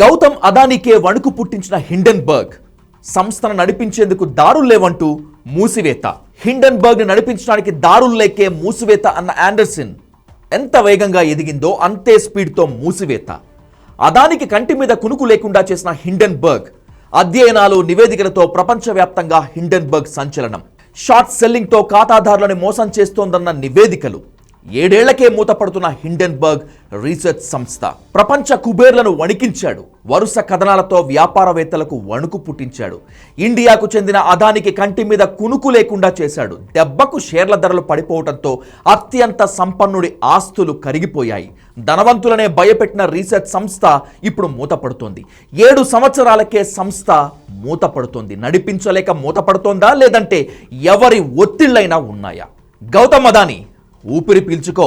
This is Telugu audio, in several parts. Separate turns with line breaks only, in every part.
గౌతమ్ అదానీకే వణుకు పుట్టించిన హిండెన్బర్గ్ సంస్థను నడిపించేందుకు దారులు లేవంటూ మూసివేత. హిండెన్బర్గ్ని నడిపించడానికి దారులు లేకే మూసివేత అన్న ఆండర్సన్ ఎంత వేగంగా ఎదిగిందో అంతే స్పీడ్తో మూసివేత. అదానికి కంటి మీద కునుకు లేకుండా చేసిన హిండెన్బర్గ్ అధ్యయనాలు నివేదికలతో ప్రపంచవ్యాప్తంగా హిండెన్బర్గ్ సంచలనం. షార్ట్ సెల్లింగ్తో ఖాతాదారులను మోసం చేస్తోందన్న నివేదికలు. ఏడేళ్ళకే మూతపడుతున్న హిండెన్బర్గ్ రీసెర్చ్ సంస్థ ప్రపంచ కుబేర్లను వణికించాడు. వరుస కథనాలతో వ్యాపారవేత్తలకు వణుకు పుట్టించాడు. ఇండియాకు చెందిన అదానికి కంటి మీద కునుకు లేకుండా చేశాడు. దెబ్బకు షేర్ల ధరలు పడిపోవడంతో అత్యంత సంపన్నుడి ఆస్తులు కరిగిపోయాయి. ధనవంతులనే భయపెట్టిన రీసెర్చ్ సంస్థ ఇప్పుడు మూతపడుతోంది. ఏడు సంవత్సరాలకే సంస్థ మూతపడుతోంది. నడిపించలేక మూతపడుతోందా? లేదంటే ఎవరి ఒత్తిళ్ళైనా ఉన్నాయా? గౌతమ్ అదాని ఊపిరి పీల్చుకో.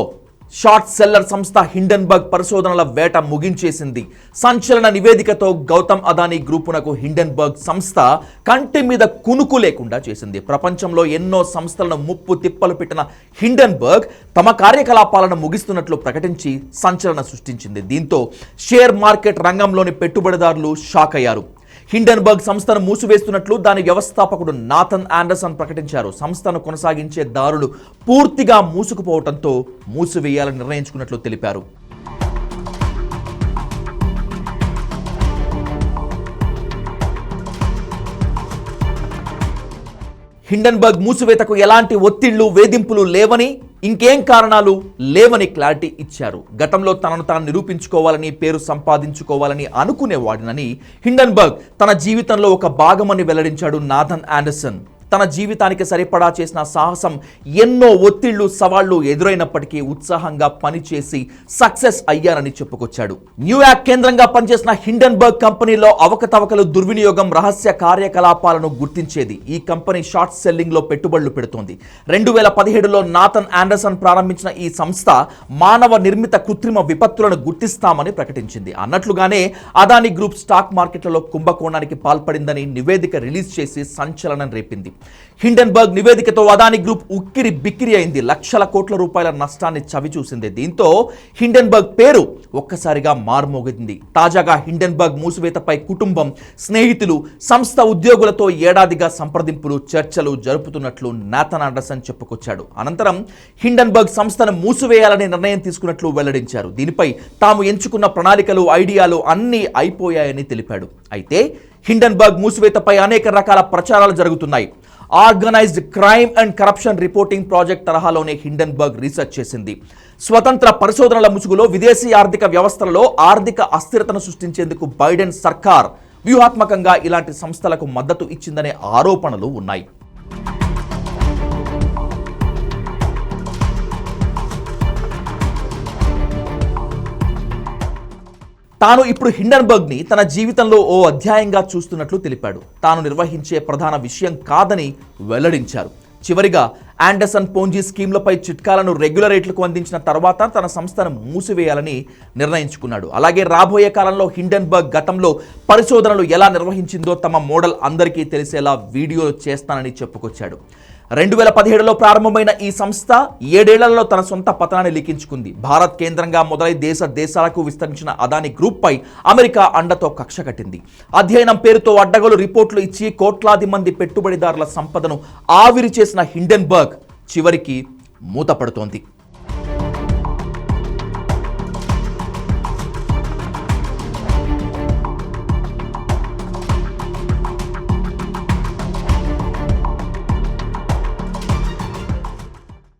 షార్ట్ సెల్లర్ సంస్థ హిండెన్బర్గ్ పరిశోధనల వేట ముగించేసింది. సంచలన నివేదికతో గౌతమ్ అదానీ గ్రూపునకు హిండెన్బర్గ్ సంస్థ కంటి మీద కునుకు లేకుండా చేసింది. ప్రపంచంలో ఎన్నో సంస్థలను ముప్పు తిప్పలు పెట్టిన హిండెన్బర్గ్ తమ కార్యకలాపాలను ముగిస్తున్నట్లు ప్రకటించి సంచలన సృష్టించింది. దీంతో షేర్ మార్కెట్ రంగంలోని పెట్టుబడిదారులు షాక్ అయ్యారు హిండన్బర్గ్ సంస్థను మూసివేస్తున్నట్లు దాని వ్యవస్థాపకుడు నాథన్ ఆండర్సన్ ప్రకటించారు. సంస్థను కొనసాగించే దారులు పూర్తిగా మూసుకుపోవడంతో మూసివేయాలని నిర్ణయించుకున్నట్లు తెలిపారు. హిండన్బర్గ్ మూసివేతకు ఎలాంటి ఒత్తిళ్ళు వేధింపులు లేవని ఇంకేం కారణాలు లేవని క్లారిటీ ఇచ్చారు. గతంలో తనను తాను నిరూపించుకోవాలని పేరు సంపాదించుకోవాలని అనుకునేవాడినని హిండన్బర్గ్ తన జీవితంలో ఒక భాగమని వెల్లడించాడు నాథన్ ఆండర్సన్. తన జీవితానికి సరిపడా చేసిన సాహసం ఎన్నో ఒత్తిళ్ళు సవాళ్ళు ఎదురైనప్పటికీ ఉత్సాహంగా పనిచేసి సక్సెస్ అయ్యారని చెప్పుకొచ్చాడు. న్యూయార్క్ కేంద్రంగా పనిచేసిన హిండెన్బర్గ్ కంపెనీలో అవకతవకలు దుర్వినియోగం రహస్య కార్యకలాపాలను గుర్తించేది. ఈ కంపెనీ షార్ట్ సెల్లింగ్లో పెట్టుబడులు పెడుతోంది. రెండు వేల పదిహేడులో నాథన్ ఆండర్సన్ ప్రారంభించిన ఈ సంస్థ మానవ నిర్మిత కృత్రిమ విపత్తులను గుర్తిస్తామని ప్రకటించింది. అన్నట్లుగానే అదాని గ్రూప్ స్టాక్ మార్కెట్లలో కుంభకోణానికి పాల్పడిందని నివేదిక రిలీజ్ చేసి సంచలనం రేపింది. హిండెన్బర్గ్ నివేదికతో అదాని గ్రూప్ ఉక్కిరి బిక్కిరి అయింది. లక్షల కోట్ల రూపాయల నష్టాన్ని చవిచూసింది దీంతో హిండెన్బర్గ్ పేరు ఒక్కసారిగా మార్మోగింది. తాజాగా హిండెన్బర్గ్ మూసివేతపై కుటుంబం స్నేహితులు సంస్థ ఉద్యోగులతో ఏడాదిగా సంప్రదింపులు చర్చలు జరుపుతున్నట్లు నాథన్ అండర్సన్ చెప్పుకొచ్చాడు. అనంతరం హిండెన్బర్గ్ సంస్థను మూసివేయాలనే నిర్ణయం తీసుకున్నట్లు వెల్లడించారు. దీనిపై తాము ఎంచుకున్న ప్రణాళికలు ఐడియాలు అన్నీ అయిపోయాయని తెలిపాడు. అయితే హిండెన్బర్గ్ మూసివేతపై అనేక రకాల ప్రచారాలు జరుగుతున్నాయి. Organized crime and corruption reporting project తరహాలోనే హిండెన్బర్గ్ రీసెర్చ్ చేసింది. స్వతంత్ర పరిశోధనల ముసుగులో విదేశీ ఆర్థిక వ్యవస్థలలో ఆర్థిక అస్థిరతను సృష్టించేందుకు బైడెన్ సర్కార్ వ్యూహాత్మకంగా ఇలాంటి సంస్థలకు మద్దతు ఇచ్చిందనే ఆరోపణలు ఉన్నాయి. తాను ఇప్పుడు హిండన్బర్గ్ని తన జీవితంలో ఓ అధ్యాయంగా చూస్తున్నట్లు తెలిపాడు. తాను నిర్వహించే ప్రధాన విషయం కాదని వెల్లడించారు. చివరిగా ఆండర్సన్ పోంజీ స్కీమ్లపై చిట్కాలను రెగ్యులరేట్లకు అందించిన తర్వాత తన సంస్థను మూసివేయాలని నిర్ణయించుకున్నాడు. అలాగే రాబోయే కాలంలో హిండెన్బర్గ్ గతంలో పరిశోధనలు ఎలా నిర్వహించిందో తమ మోడల్ అందరికీ తెలిసేలా వీడియో చేస్తానని చెప్పుకొచ్చాడు. రెండు వేల పదిహేడులో ప్రారంభమైన ఈ సంస్థ ఏడేళ్ళలో తన సొంత పతనాన్ని లిఖించుకుంది. భారత్ కేంద్రంగా మొదలై దేశ దేశాలకు విస్తరించిన అదాని గ్రూప్పై అమెరికా అండతో కక్ష కట్టింది. అధ్యయనం పేరుతో అడ్డగోలు రిపోర్టులు ఇచ్చి కోట్లాది మంది పెట్టుబడిదారుల సంపదను ఆవిరి చేసిన హిండెన్బర్గ్ చివరికి మూతపడుతోంది.